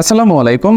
আসসালামু আলাইকুম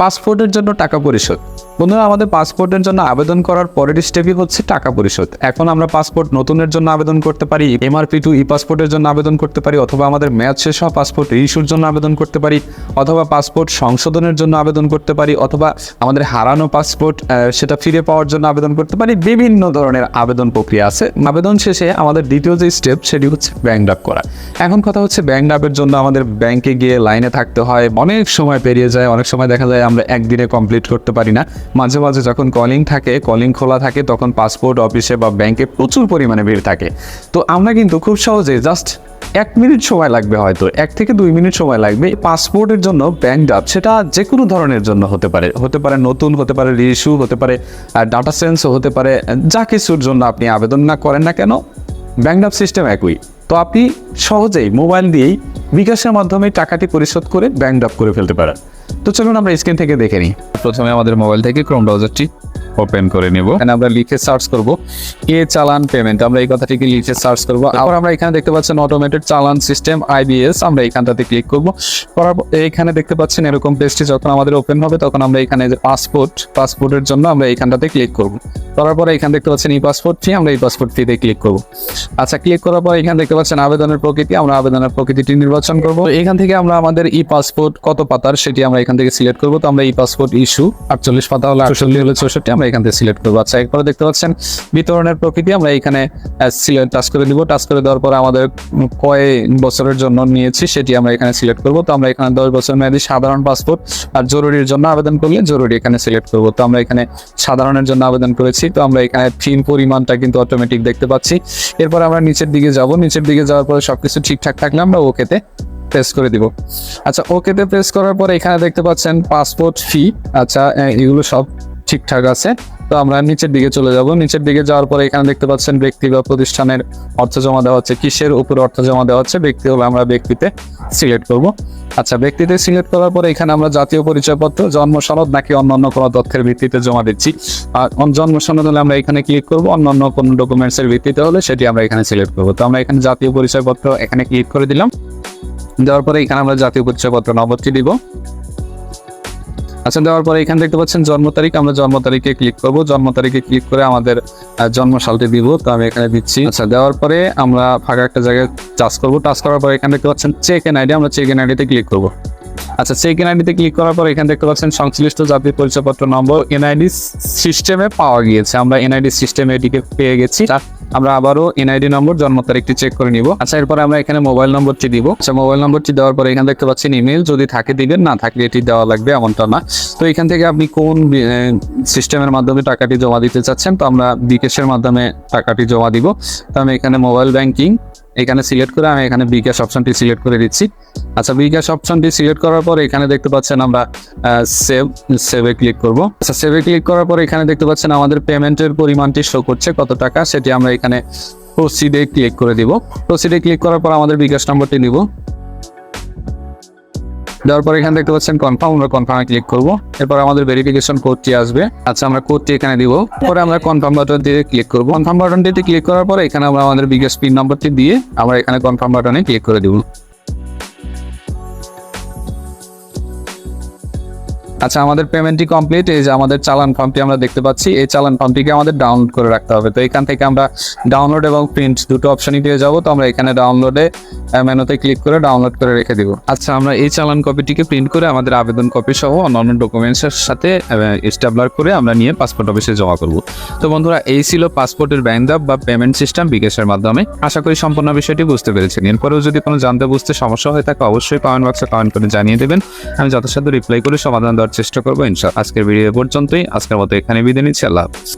পাসপোর্টের জন্য টাকা পরিশোধ। বন্ধুরা, আমাদের পাসপোর্টের জন্য আবেদন করার পরের স্টেপই হচ্ছে টাকা পরিশোধ। এখন আমরা পাসপোর্ট নতুনের জন্য আবেদন করতে পারি এমআরপি টু ই পাসপোর্টের জন্য আবেদন করতে পারি, অথবা আমাদের মেয়াদ শেষ হওয়া পাসপোর্ট ইস্যুর জন্য আবেদন করতে পারি, অথবা পাসপোর্ট সংশোধনের জন্য আবেদন করতে পারি, অথবা আমাদের হারানো পাসপোর্ট সেটা ফিরে পাওয়ার জন্য আবেদন করতে পারি, বিভিন্ন ধরনের আবেদন প্রক্রিয়া আছে। আবেদন শেষে আমাদের দ্বিতীয় যে স্টেপ সেটি হচ্ছে ব্যাংক ডাক করা। এখন কথা হচ্ছে ব্যাংক ডাকের জন্য আমাদের ব্যাংকে গিয়ে লাইনে থাকতে হয়, অনেক সময় পেরিয়ে যায়, অনেক সময় দেখা যায় আমরা একদিনে কমপ্লিট করতে পারি না। মাঝে মাঝে যখন কলিং থাকে কলিং খোলা থাকে, তখন পাসপোর্ট অফিসে বা ব্যাংকে প্রচুর পরিমাণে ভিড় থাকে। তো আমরা কিন্তু খুব সহজে জাস্ট এক মিনিট সময় লাগবে হয়তো। এক থেকে দুই মিনিট সময় লাগবে। পাসপোর্টের জন্য ব্যাংক ডাপ সেটা যে কোনো ধরনের জন্য হতে পারে। হতে পারে নতুন, হতে পারে রিইস্যু হতে পারে ডাটা সেন্সও হতে পারে যা কিছুর জন্য আপনি আবেদন না করেন না কেন ব্যাংক ডাপ সিস্টেম একই। তো আপনি সহজেই মোবাইল দিয়েই বিকাশের মাধ্যমে টাকাটি পরিশোধ করে ব্যাংক ড্রপ করে ফেলতে পারেন। তো চলুন আমরা স্ক্রিন থেকে দেখে নিই। প্রথমে আমাদের মোবাইল থেকে ক্রোম ব্রাউজারটি ওপেন করে নেব। এখানে আমরা লিখে সার্চ করব এ চালান পেমেন্ট আমরা এই কথাটিকে লিখে সার্চ করব? আবার আমরা এখানে দেখতে পাচ্ছেন অটোমেটেড চালান সিস্টেম আইবিএস আমরা এখানটাতে ক্লিক করব। করার এখানে দেখতে পাচ্ছেন এরকম পেজটি যখন আমাদের ওপেন হবে, তখন আমরা এখানে যে পাসপোর্ট পাসপোর্টের জন্য আমরা এখানটাতে ক্লিক করব। করার পরে এখানে দেখতে পাচ্ছেন এই পাসপোর্ট ফি আমরা এই পাসপোর্ট ফিতে ক্লিক করব। আচ্ছা ক্লিক করার পর এখানে দেখতে পাচ্ছেন আবেদনের প্রকৃতি। আমরা আবেদনের প্রকৃতিটি নির্বাচন করব। এখান থেকে আমরা আমাদের ই পাসপোর্ট কত পাতার সেটি আমরা এখান থেকে সিলেক্ট করব। তো আমরা ই পাসপোর্ট ইস্যু আটচল্লিশ পাতা হলে আটচল্লিশ হলে চৌষট্টি, আমরা এখান থেকে সিলেক্ট করব। আচ্ছা এরপরে দেখতে পাচ্ছেন বিতরণের প্রকৃতি আমরা এখানে সিলেক্ট টাচ করে দিব টাচ করে দেওয়ার পরে আমাদের কয় বছরের জন্য নিয়েছি সেটি আমরা এখানে সিলেক্ট করব। তো আমরা এখানে দশ বছর মেয়াদী সাধারণ পাসপোর্ট আর জরুরির জন্য আবেদন করলে জরুরি এখানে সিলেক্ট করব। তো আমরা এখানে সাধারণের জন্য আবেদন করেছি। তো আমরা এখানে ফিন পরিমাণটা কিন্তু অটোমেটিক দেখতে পাচ্ছি। এরপর আমরা নিচের দিকে যাব। নিচের দিকে যাওয়ার পরে সবকিছু ঠিকঠাক থাকলে আমরা ওকেতে প্রেস করে দিব। আচ্ছা ওকেতে প্রেস করার পরে এখানে দেখতে পাচ্ছেন পাসপোর্ট ফি আচ্ছা এগুলো সব ঠিকঠাক আছে। তো আমরা নিচের দিকে চলে যাব। নিচের দিকে যাওয়ার পরে এখানে দেখতে পাচ্ছেন ব্যক্তি বা প্রতিষ্ঠানের অর্থ জমা দেওয়া হচ্ছে। কিসের উপর অর্থ জমা দেওয়া হচ্ছে? ব্যক্তি হলে আমরা ব্যক্তিতে সিলেক্ট করব। আচ্ছা ব্যক্তিতে সিলেক্ট করার পরে এখানে আমরা জাতীয় পরিচয়পত্র, জন্ম সনদ নাকি অন্যান্য কোনো তথ্যের ভিত্তিতে জমা দিচ্ছি। আর জন্ম সনদ হলে আমরা এখানে ক্লিক করব। অন্যান্য কোনো ডকুমেন্টস এর ভিত্তিতে হলে সেটি আমরা এখানে সিলেক্ট করব। তো আমরা এখানে জাতীয় পরিচয়পত্র এখানে ক্লিক করে দিলাম। দেওয়ার পরে এখানে আমরা জাতীয় পরিচয়পত্র নম্বরটি দিব। আচ্ছা দেওয়ার পরে এখানে দেখতে পাচ্ছেন জন্ম তারিখ। আমরা জন্ম তারিখে ক্লিক করব। জন্ম তারিখে ক্লিক করে আমাদের জন্ম সালটি দিব। তো আমি এখানে দিচ্ছি। আচ্ছা দেওয়ার পরে আমরা ফাঁকা একটা জায়গায় টাচ করব। টাচ করার পরে এখানে দেখতে পাচ্ছেন চেক এন আইডি আমরা চেক এন আইডিতে ক্লিক করব। আচ্ছা চেক এন আইডিতে ক্লিক করার পর এখানে দেখতে পাচ্ছেন সংশ্লিষ্ট জাতীয় পরিচয়পত্র নম্বর এনআইডি সিস্টেমে পাওয়া গিয়েছে। আমরা এনআইডি সিস্টেমে এটিকে পেয়ে গেছি। তা আমরা আবারও এনআইডি নম্বর, জন্ম তারিখটি চেক করে নিব। আচ্ছা এরপর আমরা এখানে মোবাইল নম্বরটি দিব। আচ্ছা মোবাইল নম্বরটি দেওয়ার পরে এখানে দেখতে পাচ্ছেন ইমেল যদি থাকে দিবেন, না থাকলে এটি দেওয়া লাগবে এমনটা না। তো এখান থেকে আপনি কোন সিস্টেমের মাধ্যমে টাকাটি জমা দিতে চাচ্ছেন, তো আমরা বিকাশের মাধ্যমে টাকাটি জমা দিব। তো আমি এখানে মোবাইল ব্যাংকিং এখানে সিলেক্ট করে আমি এখানে বিকাশ অপশনটি সিলেক্ট করে দিচ্ছি। আচ্ছা বিকাশ অপশনটি সিলেক্ট করার পর এখানে দেখতে পাচ্ছেন আমরা সেভ সেভে ক্লিক করব। আচ্ছা সেভে ক্লিক করার পর এখানে দেখতে পাচ্ছেন আমাদের পেমেন্টের পরিমাণটি শো করছে কত টাকা, সেটি আমরা এখানে প্রসিডে ক্লিক করে দিব। প্রসিডে ক্লিক করার পর আমাদের বিকাশ নম্বরটি নিব। দেওয়ার পর এখানে দেখতে পাচ্ছেন কনফার্ম আমরা কনফার্মে ক্লিক করব। এরপর আমাদের ভেরিফিকেশন কোডটি আসবে। আচ্ছা আমরা কোডটি এখানে দিব। পরে আমরা কনফার্ম বাটন দিয়ে ক্লিক করব। কনফার্ম বাটনটিতে ক্লিক করার পরে এখানে আমরা আমাদের বিগেস্ট পিন নম্বরটি দিয়ে আমরা এখানে কনফার্ম বাটনে ক্লিক করে দিব। আচ্ছা আমাদের পেমেন্টটি কমপ্লিট এই যে আমাদের চালান ফর্মটি আমরা দেখতে পাচ্ছি, এই চালান ফর্মটিকে আমাদের ডাউনলোড করে রাখতে হবে। তো এখান থেকে আমরা ডাউনলোড এবং প্রিন্ট দুটো অপশনই পেয়ে যাব। তো আমরা এখানে ডাউনলোডে মেনুতে ক্লিক করে ডাউনলোড করে রেখে দিব। আচ্ছা আমরা এই চালান কপিটিকে প্রিন্ট করে আমাদের আবেদন কপি সহ অন্যান্য ডকুমেন্টসের সাথে স্টাবলার করে আমরা নিয়ে পাসপোর্ট অফিসে জমা করব। তো বন্ধুরা, এই ছিল পাসপোর্টের ব্যাংক বা পেমেন্ট সিস্টেম বিকাশের মাধ্যমে। আশা করি সম্পূর্ণ বিষয়টি বুঝতে পেরেছেন। এরপরেও যদি কোনো জানতে বুঝতে সমস্যা হয়ে থাকে, অবশ্যই কমেন্ট বক্সে কমেন্ট করে জানিয়ে দেবেন। আমি যথাসাধ্য রিপ্লাই করে সমাধান দেওয়ার চেষ্টা করব ইনশাল আজকের ভিডিও পর্যন্তই আজকের মতো এখানে বিদায় নিচ্ছি আল্লাহ হাফিজ।